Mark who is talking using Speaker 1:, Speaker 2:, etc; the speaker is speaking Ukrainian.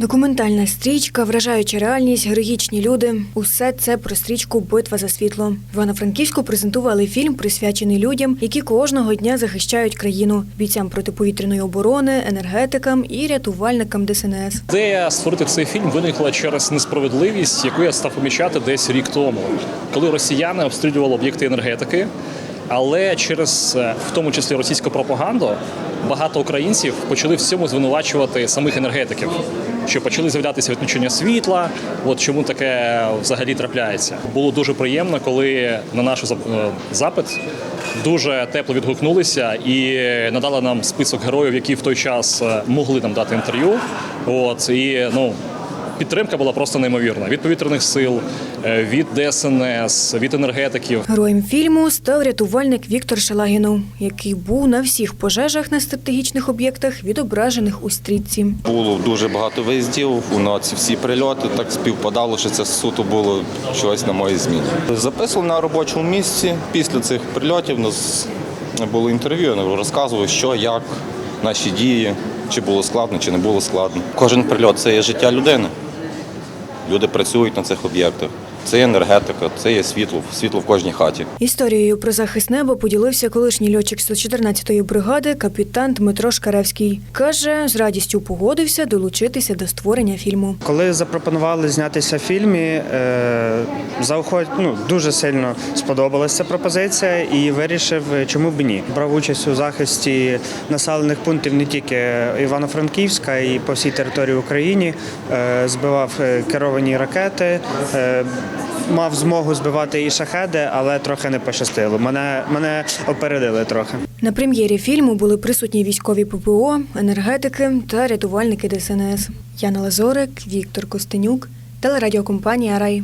Speaker 1: Документальна стрічка, вражаюча реальність, героїчні люди усе це про стрічку Битва за світло. Івано-Франківську презентували фільм, присвячений людям, які кожного дня захищають країну, бійцям протиповітряної оборони, енергетикам і рятувальникам ДСНС.
Speaker 2: Ідея створити цей фільм виникла через несправедливість, яку я став помічати десь рік тому, коли росіяни обстрілювали об'єкти енергетики. Але через е, в тому числі російську пропаганду багато українців почали в цьому звинувачувати самих енергетиків, що почали з'являтися відключення світла. От чому таке взагалі трапляється. Було дуже приємно, коли на наш е, запит дуже тепло відгукнулися і надали нам список героїв, які в той час е, могли нам дати інтерв'ю. От і ну. Підтримка була просто неймовірна від повітряних сил, е, від ДСНС, від енергетиків.
Speaker 1: Героєм фільму став рятувальник Віктор Шалагінов, який був на всіх пожежах на стратегічних об'єктах, відображених у стрічці.
Speaker 3: Було дуже багато виїздів, на ці всі прильоти так співпадало, що це суто було щось на моїй зміні. Записував на робочому місці. Після цих прильотів у нас було інтерв'ю, я розказував, що, як, наші дії, чи було складно, чи не було складно. Кожен прильот це є життя людини. Люди працюють на цих об'єктах. Це є енергетика, це є світло, світло в кожній хаті.
Speaker 1: Історією про захист неба поділився колишній льотчик 114-ї бригади капітан Дмитро Шкаревський. Каже, з радістю погодився долучитися до створення фільму.
Speaker 4: Коли запропонували знятися в фільмі, е, заохот, ну, дуже сильно сподобалася пропозиція і вирішив, чому б ні. Брав участь у захисті населених пунктів не тільки Івано-Франківська і по всій території України. Е, збивав е, керовані ракети. Мав змогу збивати і шахеди, але трохи не пощастило. Мене, мене опередили трохи.
Speaker 1: На прем'єрі фільму були присутні військові ППО, енергетики та рятувальники ДСНС. Яна Лазорик, Віктор Костенюк, телерадіокомпанія Рай.